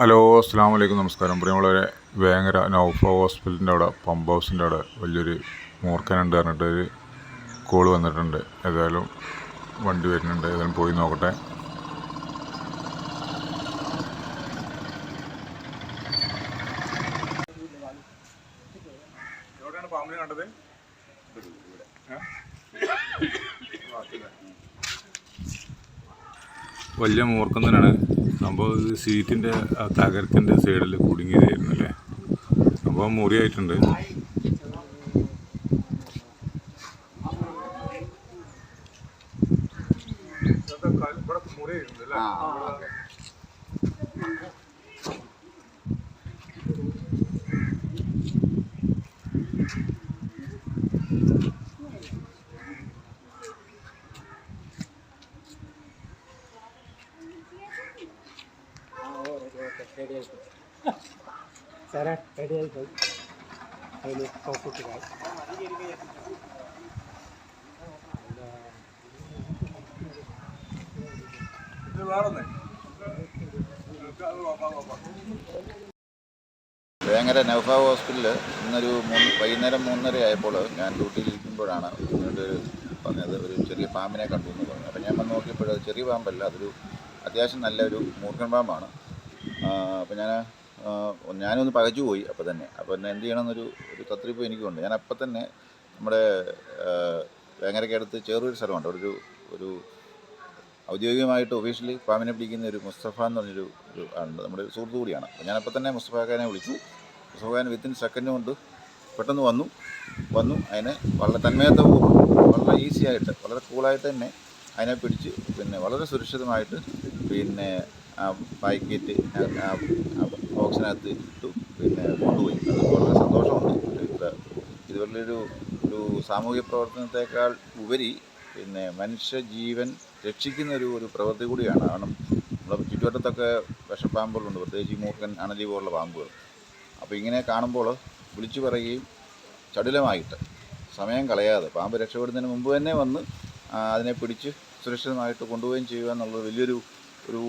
Hello അസ്സാം വലൈക്കും നമസ്കാരം. പ്രിയമുള്ളവരെ വേങ്ങര നൗഫ ഹോസ്പിറ്റലിന്റെ അവിടെ പമ്പ് ഹൗസിന്റെ അവിടെ വലിയൊരു മൂർഖനുണ്ട് പറഞ്ഞിട്ട് ഒരു കോൾ വന്നിട്ടുണ്ട്. ഏതായാലും വണ്ടി വരുന്നുണ്ട്. ഏതായാലും പോയി നോക്കട്ടെ. എവിടെയാണ് പാമ്പിനെ കണ്ടത്. വലിയ മൂർക്കം തന്നെയാണ്. സംഭവം ഇത് സീറ്റിന്റെ ആ തകരത്തിന്റെ സൈഡിൽ കുടുങ്ങിയതായിരുന്നു അല്ലേ സംഭവം മുറിയായിട്ടുണ്ട്. സാറേ റെഡിയായി പോയി. അതിൽ കോപ്പിട്ടുകാർ വേങ്ങര നൗഫ ഹോസ്പിറ്റലിൽ ഇന്നൊരു മൂന്ന് വൈകുന്നേരം മൂന്നര ആയപ്പോൾ ഞാൻ ഡ്യൂട്ടിയിൽ ഇരിക്കുമ്പോഴാണ് എന്നോട് പറഞ്ഞത് ഒരു ചെറിയ പാമ്പിനെ കണ്ടു എന്ന് പറഞ്ഞു അപ്പോൾ ഞാൻ വന്ന് നോക്കിയപ്പോഴത് ചെറിയ പാമ്പല്ല അതൊരു അത്യാവശ്യം നല്ലൊരു മൂർഖൻ പാമ്പാണ്. അപ്പോൾ ഞാൻ ഞാനൊന്ന് പകച്ചു പോയി അപ്പോൾ തന്നെ. അപ്പോൾ എന്നെ എന്ത് ചെയ്യണമെന്നൊരു ഒരു തത്രിപ്പ് എനിക്കുണ്ട്. ഞാൻ അപ്പം തന്നെ നമ്മുടെ വേങ്ങരയ്ക്ക് അടുത്ത് ചെറിയൊരു സ്ഥലമുണ്ട്. ഒരു ഒരു ഔദ്യോഗികമായിട്ട് ഒഫീഷ്യലി ഫാമിനെ പിടിക്കുന്ന ഒരു മുസ്തഫ എന്ന് പറഞ്ഞൊരു ഒരു ആളുണ്ട്. നമ്മുടെ ഒരു സുഹൃത്തു കൂടിയാണ്. ഞാനപ്പോൾ തന്നെ മുസ്തഫാക്കാനെ വിളിച്ചു. മുസ്തഫാഖാൻ വിത്തിൻ സെക്കൻഡ് കൊണ്ട് പെട്ടെന്ന് വന്നു. വന്നു. അതിനെ വളരെ തന്മയത്വവും വളരെ ഈസിയായിട്ട് വളരെ കൂളായിട്ട് തന്നെ അതിനെ പിടിച്ച് പിന്നെ വളരെ സുരക്ഷിതമായിട്ട് പിന്നെ പാക്കറ്റ് ബോക്സിനകത്ത് ഇട്ടു. പിന്നെ കൊണ്ടുപോയി. അത് വളരെ സന്തോഷമുണ്ട്. ഇത്ര ഇതുപോലൊരു ഒരു സാമൂഹ്യ പ്രവർത്തനത്തെക്കാൾ ഉപരി പിന്നെ മനുഷ്യജീവൻ രക്ഷിക്കുന്ന ഒരു ഒരു പ്രവൃത്തി കൂടിയാണ്. കാരണം നമ്മുടെ ചുറ്റുവട്ടത്തൊക്കെ വിഷപ്പാമ്പുകളുണ്ട്. പ്രത്യേകിച്ച് മൂർഖൻ അണലി പോലുള്ള പാമ്പുകൾ. അപ്പോൾ ഇങ്ങനെ കാണുമ്പോൾ വിളിച്ചു പറയുകയും ചടുലമായിട്ട് സമയം കളയാതെ പാമ്പ് രക്ഷപ്പെടുന്നതിന് മുമ്പ് തന്നെ വന്ന് അതിനെ പിടിച്ച് സുരക്ഷിതമായിട്ട് കൊണ്ടുപോവുകയും ചെയ്യുക എന്നുള്ളത് വലിയൊരു ഒരു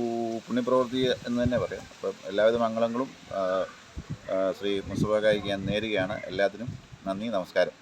പുണ്യപ്രവൃത്തി എന്ന് തന്നെ പറയാം. അപ്പം എല്ലാവിധ മംഗളങ്ങളും ശ്രീ മുസ്തഫ കായിക്ക് ഞാൻ നേരുകയാണ്. എല്ലാത്തിനും നന്ദി നമസ്കാരം.